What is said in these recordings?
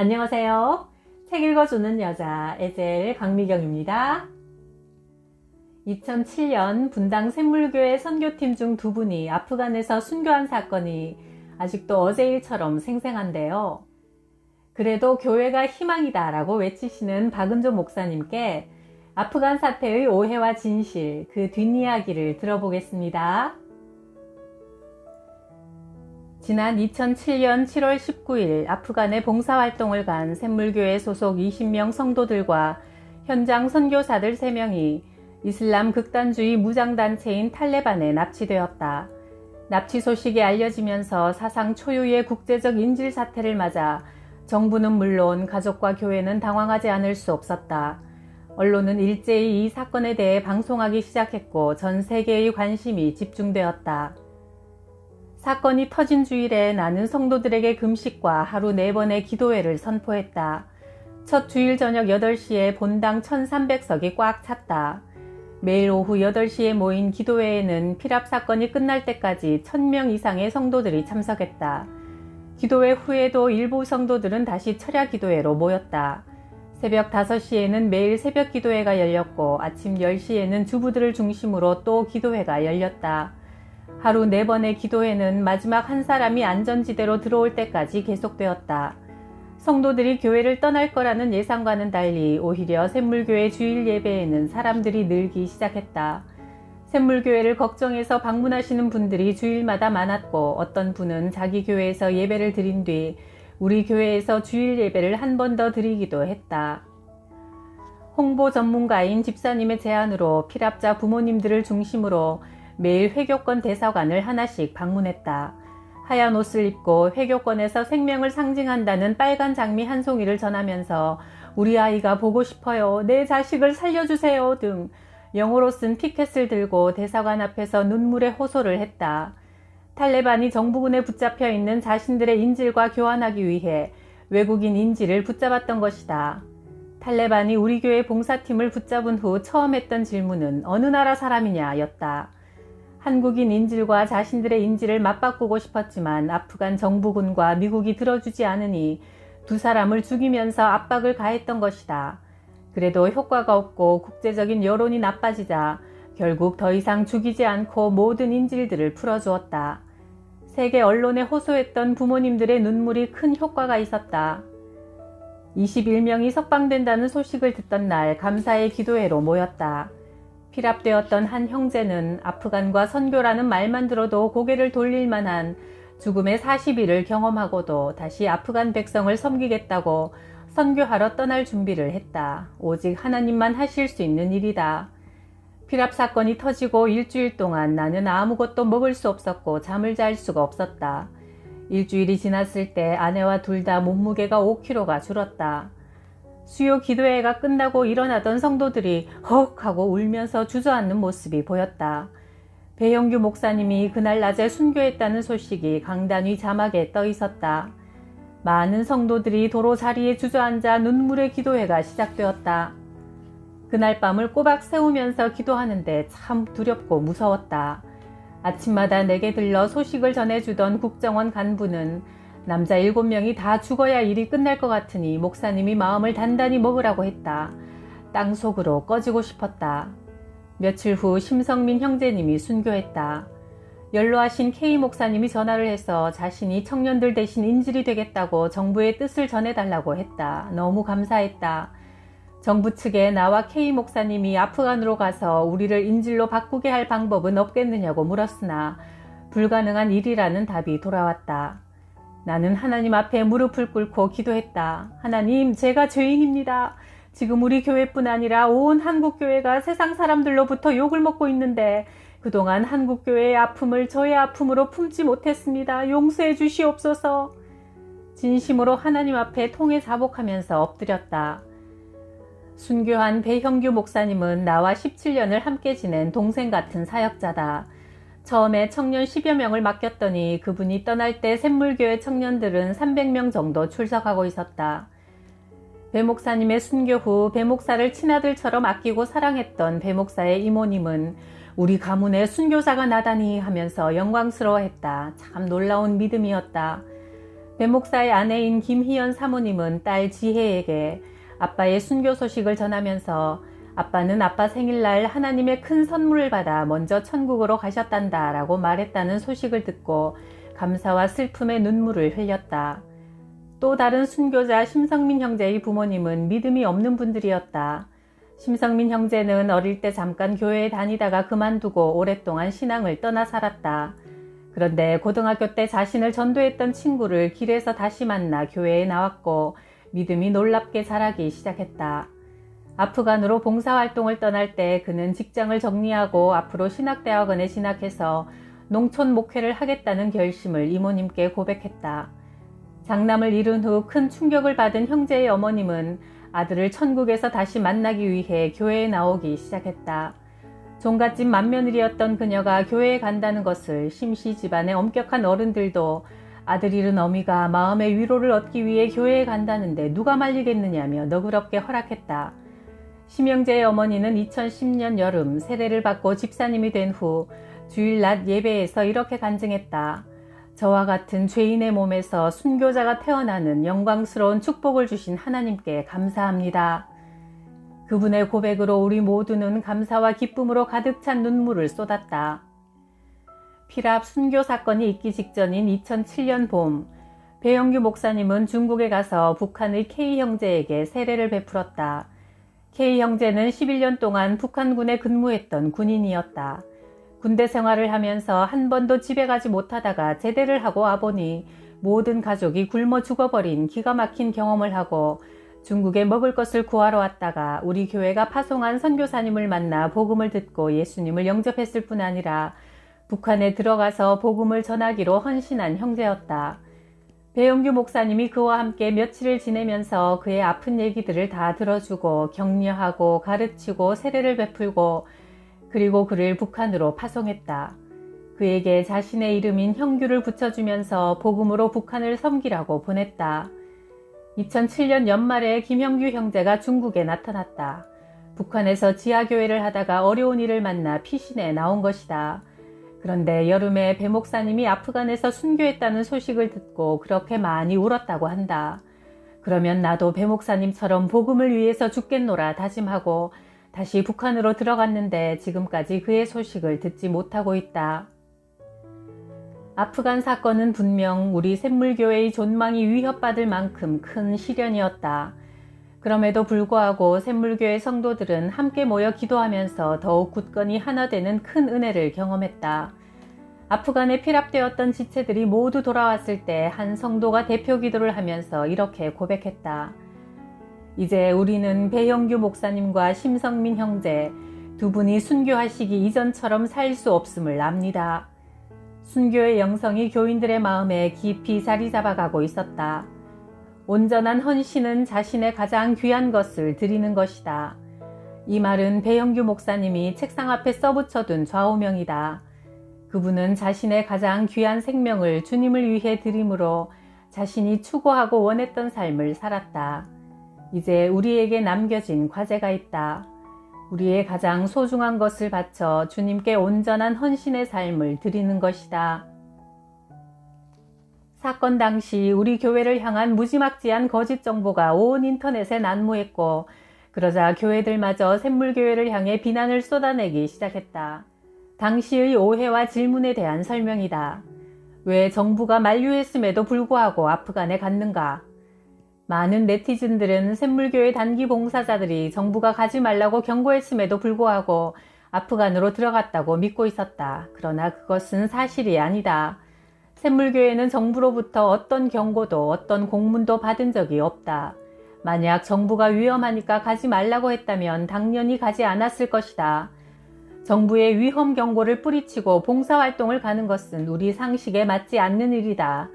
안녕하세요. 책 읽어주는 여자 에젤 강미경입니다. 2007년 분당 샘물교회 선교팀 중 두 분이 아프간에서 순교한 사건이 아직도 어제 일처럼 생생한데요. 그래도 교회가 희망이다 라고 외치시는 박은조 목사님께 아프간 사태의 오해와 진실, 그 뒷이야기를 들어보겠습니다. 지난 2007년 7월 19일 아프간에 봉사활동을 간 샘물교회 소속 20명 성도들과 현장 선교사들 3명이 이슬람 극단주의 무장단체인 탈레반에 납치되었다. 납치 소식이 알려지면서 사상 초유의 국제적 인질 사태를 맞아 정부는 물론 가족과 교회는 당황하지 않을 수 없었다. 언론은 일제히 이 사건에 대해 방송하기 시작했고 전 세계의 관심이 집중되었다. 사건이 터진 주일에 나는 성도들에게 금식과 하루 4번의 기도회를 선포했다. 첫 주일 저녁 8시에 본당 1300석이 꽉 찼다. 매일 오후 8시에 모인 기도회에는 피랍 사건이 끝날 때까지 1000명 이상의 성도들이 참석했다. 기도회 후에도 일부 성도들은 다시 철야 기도회로 모였다. 새벽 5시에는 매일 새벽 기도회가 열렸고 아침 10시에는 주부들을 중심으로 또 기도회가 열렸다. 하루 4번의 기도회는 마지막 한 사람이 안전지대로 들어올 때까지 계속되었다. 성도들이 교회를 떠날 거라는 예상과는 달리 오히려 샘물교회 주일 예배에는 사람들이 늘기 시작했다. 샘물교회를 걱정해서 방문하시는 분들이 주일마다 많았고 어떤 분은 자기 교회에서 예배를 드린 뒤 우리 교회에서 주일 예배를 한 번 더 드리기도 했다. 홍보 전문가인 집사님의 제안으로 피랍자 부모님들을 중심으로 매일 회교권 대사관을 하나씩 방문했다. 하얀 옷을 입고 회교권에서 생명을 상징한다는 빨간 장미 한 송이를 전하면서 우리 아이가 보고 싶어요. 내 자식을 살려주세요. 등 영어로 쓴 피켓을 들고 대사관 앞에서 눈물의 호소를 했다. 탈레반이 정부군에 붙잡혀 있는 자신들의 인질과 교환하기 위해 외국인 인질을 붙잡았던 것이다. 탈레반이 우리 교회 봉사팀을 붙잡은 후 처음 했던 질문은 어느 나라 사람이냐 였다. 한국인 인질과 자신들의 인질을 맞바꾸고 싶었지만 아프간 정부군과 미국이 들어주지 않으니 두 사람을 죽이면서 압박을 가했던 것이다. 그래도 효과가 없고 국제적인 여론이 나빠지자 결국 더 이상 죽이지 않고 모든 인질들을 풀어주었다. 세계 언론에 호소했던 부모님들의 눈물이 큰 효과가 있었다. 21명이 석방된다는 소식을 듣던 날 감사의 기도회로 모였다. 피랍되었던 한 형제는 아프간과 선교라는 말만 들어도 고개를 돌릴 만한 죽음의 40일을 경험하고도 다시 아프간 백성을 섬기겠다고 선교하러 떠날 준비를 했다. 오직 하나님만 하실 수 있는 일이다. 피랍 사건이 터지고 일주일 동안 나는 아무것도 먹을 수 없었고 잠을 잘 수가 없었다. 일주일이 지났을 때 아내와 둘 다 몸무게가 5kg가 줄었다. 수요 기도회가 끝나고 일어나던 성도들이 헉 하고 울면서 주저앉는 모습이 보였다. 배영규 목사님이 그날 낮에 순교했다는 소식이 강단 위 자막에 떠 있었다. 많은 성도들이 도로 자리에 주저앉아 눈물의 기도회가 시작되었다. 그날 밤을 꼬박 세우면서 기도하는데 참 두렵고 무서웠다. 아침마다 내게 들러 소식을 전해주던 국정원 간부는 남자 일곱 명이 다 죽어야 일이 끝날 것 같으니 목사님이 마음을 단단히 먹으라고 했다. 땅 속으로 꺼지고 싶었다. 며칠 후 심성민 형제님이 순교했다. 연로하신 K 목사님이 전화를 해서 자신이 청년들 대신 인질이 되겠다고 정부의 뜻을 전해달라고 했다. 너무 감사했다. 정부 측에 나와 K 목사님이 아프간으로 가서 우리를 인질로 바꾸게 할 방법은 없겠느냐고 물었으나 불가능한 일이라는 답이 돌아왔다. 나는 하나님 앞에 무릎을 꿇고 기도했다. 하나님, 제가 죄인입니다. 지금 우리 교회뿐 아니라 온 한국교회가 세상 사람들로부터 욕을 먹고 있는데 그동안 한국교회의 아픔을 저의 아픔으로 품지 못했습니다. 용서해 주시옵소서. 진심으로 하나님 앞에 통해 자복하면서 엎드렸다. 순교한 배형규 목사님은 나와 17년을 함께 지낸 동생 같은 사역자다. 처음에 청년 10여 명을 맡겼더니 그분이 떠날 때 샘물교회 청년들은 300명 정도 출석하고 있었다. 배 목사님의 순교 후 배 목사를 친아들처럼 아끼고 사랑했던 배 목사의 이모님은 우리 가문에 순교사가 나다니 하면서 영광스러워했다. 참 놀라운 믿음이었다. 배 목사의 아내인 김희연 사모님은 딸 지혜에게 아빠의 순교 소식을 전하면서 아빠는 아빠 생일날 하나님의 큰 선물을 받아 먼저 천국으로 가셨단다 라고 말했다는 소식을 듣고 감사와 슬픔의 눈물을 흘렸다. 또 다른 순교자 심성민 형제의 부모님은 믿음이 없는 분들이었다. 심성민 형제는 어릴 때 잠깐 교회에 다니다가 그만두고 오랫동안 신앙을 떠나 살았다. 그런데 고등학교 때 자신을 전도했던 친구를 길에서 다시 만나 교회에 나왔고 믿음이 놀랍게 자라기 시작했다. 아프간으로 봉사활동을 떠날 때 그는 직장을 정리하고 앞으로 신학대학원에 진학해서 농촌 목회를 하겠다는 결심을 이모님께 고백했다. 장남을 잃은 후 큰 충격을 받은 형제의 어머님은 아들을 천국에서 다시 만나기 위해 교회에 나오기 시작했다. 종갓집 맏며느리였던 그녀가 교회에 간다는 것을 심시 집안의 엄격한 어른들도 아들 잃은 어미가 마음의 위로를 얻기 위해 교회에 간다는데 누가 말리겠느냐며 너그럽게 허락했다. 심영재의 어머니는 2010년 여름 세례를 받고 집사님이 된 후 주일 낮 예배에서 이렇게 간증했다. 저와 같은 죄인의 몸에서 순교자가 태어나는 영광스러운 축복을 주신 하나님께 감사합니다. 그분의 고백으로 우리 모두는 감사와 기쁨으로 가득 찬 눈물을 쏟았다. 피랍 순교 사건이 있기 직전인 2007년 봄, 배영규 목사님은 중국에 가서 북한의 K 형제에게 세례를 베풀었다. K 형제는 11년 동안 북한군에 근무했던 군인이었다. 군대 생활을 하면서 한 번도 집에 가지 못하다가 제대를 하고 와보니 모든 가족이 굶어 죽어버린 기가 막힌 경험을 하고 중국에 먹을 것을 구하러 왔다가 우리 교회가 파송한 선교사님을 만나 복음을 듣고 예수님을 영접했을 뿐 아니라 북한에 들어가서 복음을 전하기로 헌신한 형제였다. 배영규 목사님이 그와 함께 며칠을 지내면서 그의 아픈 얘기들을 다 들어주고 격려하고 가르치고 세례를 베풀고 그리고 그를 북한으로 파송했다. 그에게 자신의 이름인 형규를 붙여주면서 복음으로 북한을 섬기라고 보냈다. 2007년 연말에 김형규 형제가 중국에 나타났다. 북한에서 지하교회를 하다가 어려운 일을 만나 피신에 나온 것이다. 그런데 여름에 배 목사님이 아프간에서 순교했다는 소식을 듣고 그렇게 많이 울었다고 한다. 그러면 나도 배 목사님처럼 복음을 위해서 죽겠노라 다짐하고 다시 북한으로 들어갔는데 지금까지 그의 소식을 듣지 못하고 있다. 아프간 사건은 분명 우리 샘물교회의 존망이 위협받을 만큼 큰 시련이었다. 그럼에도 불구하고 샘물교회 성도들은 함께 모여 기도하면서 더욱 굳건히 하나 되는 큰 은혜를 경험했다. 아프간에 피랍되었던 지체들이 모두 돌아왔을 때 한 성도가 대표 기도를 하면서 이렇게 고백했다. 이제 우리는 배영규 목사님과 심성민 형제 두 분이 순교하시기 이전처럼 살 수 없음을 압니다. 순교의 영성이 교인들의 마음에 깊이 자리 잡아가고 있었다. 온전한 헌신은 자신의 가장 귀한 것을 드리는 것이다. 이 말은 배영규 목사님이 책상 앞에 써붙여둔 좌우명이다. 그분은 자신의 가장 귀한 생명을 주님을 위해 드림으로 자신이 추구하고 원했던 삶을 살았다. 이제 우리에게 남겨진 과제가 있다. 우리의 가장 소중한 것을 바쳐 주님께 온전한 헌신의 삶을 드리는 것이다. 사건 당시 우리 교회를 향한 무지막지한 거짓 정보가 온 인터넷에 난무했고, 그러자 교회들마저 샘물교회를 향해 비난을 쏟아내기 시작했다. 당시의 오해와 질문에 대한 설명이다. 왜 정부가 만류했음에도 불구하고 아프간에 갔는가? 많은 네티즌들은 샘물교회 단기 봉사자들이 정부가 가지 말라고 경고했음에도 불구하고 아프간으로 들어갔다고 믿고 있었다. 그러나 그것은 사실이 아니다. 샘물교회는 정부로부터 어떤 경고도 어떤 공문도 받은 적이 없다. 만약 정부가 위험하니까 가지 말라고 했다면 당연히 가지 않았을 것이다. 정부의 위험 경고를 뿌리치고 봉사활동을 가는 것은 우리 상식에 맞지 않는 일이다.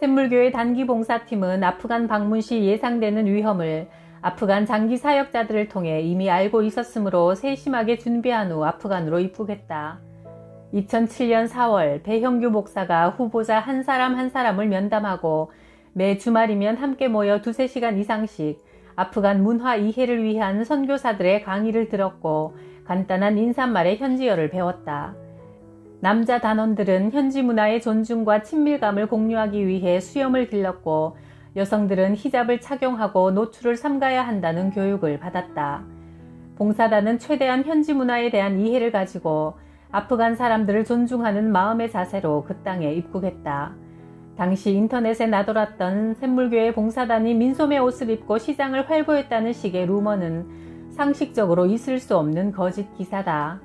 샘물교회 단기 봉사팀은 아프간 방문 시 예상되는 위험을 아프간 장기 사역자들을 통해 이미 알고 있었으므로 세심하게 준비한 후 아프간으로 입국했다. 2007년 4월 배형규 목사가 후보자 한 사람 한 사람을 면담하고 매 주말이면 함께 모여 두세 시간 이상씩 아프간 문화 이해를 위한 선교사들의 강의를 들었고 간단한 인사말의 현지어를 배웠다. 남자 단원들은 현지 문화의 존중과 친밀감을 공유하기 위해 수염을 길렀고 여성들은 히잡을 착용하고 노출을 삼가야 한다는 교육을 받았다. 봉사단은 최대한 현지 문화에 대한 이해를 가지고 아프간 사람들을 존중하는 마음의 자세로 그 땅에 입국했다. 당시 인터넷에 나돌았던 샘물교회 봉사단이 민소매 옷을 입고 시장을 활보했다는 식의 루머는 상식적으로 있을 수 없는 거짓 기사다.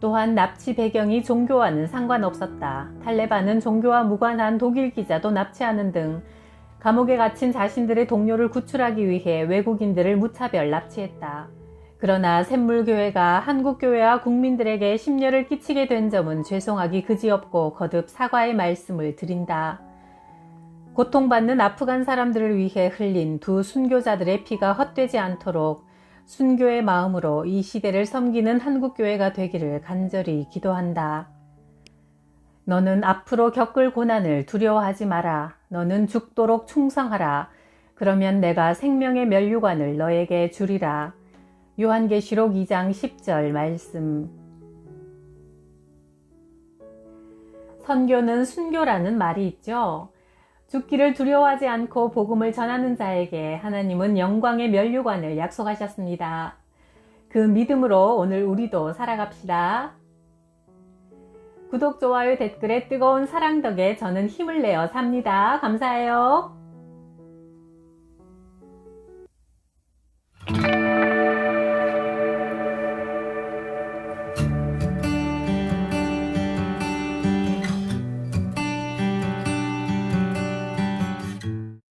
또한 납치 배경이 종교와는 상관없었다. 탈레반은 종교와 무관한 독일 기자도 납치하는 등 감옥에 갇힌 자신들의 동료를 구출하기 위해 외국인들을 무차별 납치했다. 그러나 샘물교회가 한국교회와 국민들에게 심려를 끼치게 된 점은 죄송하기 그지없고 거듭 사과의 말씀을 드린다. 고통받는 아프간 사람들을 위해 흘린 두 순교자들의 피가 헛되지 않도록 순교의 마음으로 이 시대를 섬기는 한국교회가 되기를 간절히 기도한다. 너는 앞으로 겪을 고난을 두려워하지 마라. 너는 죽도록 충성하라. 그러면 내가 생명의 면류관을 너에게 주리라. 요한계시록 2장 10절 말씀. 선교는 순교라는 말이 있죠. 죽기를 두려워하지 않고 복음을 전하는 자에게 하나님은 영광의 면류관을 약속하셨습니다. 그 믿음으로 오늘 우리도 살아갑시다. 구독, 좋아요, 댓글에 뜨거운 사랑 덕에 저는 힘을 내어 삽니다. 감사해요.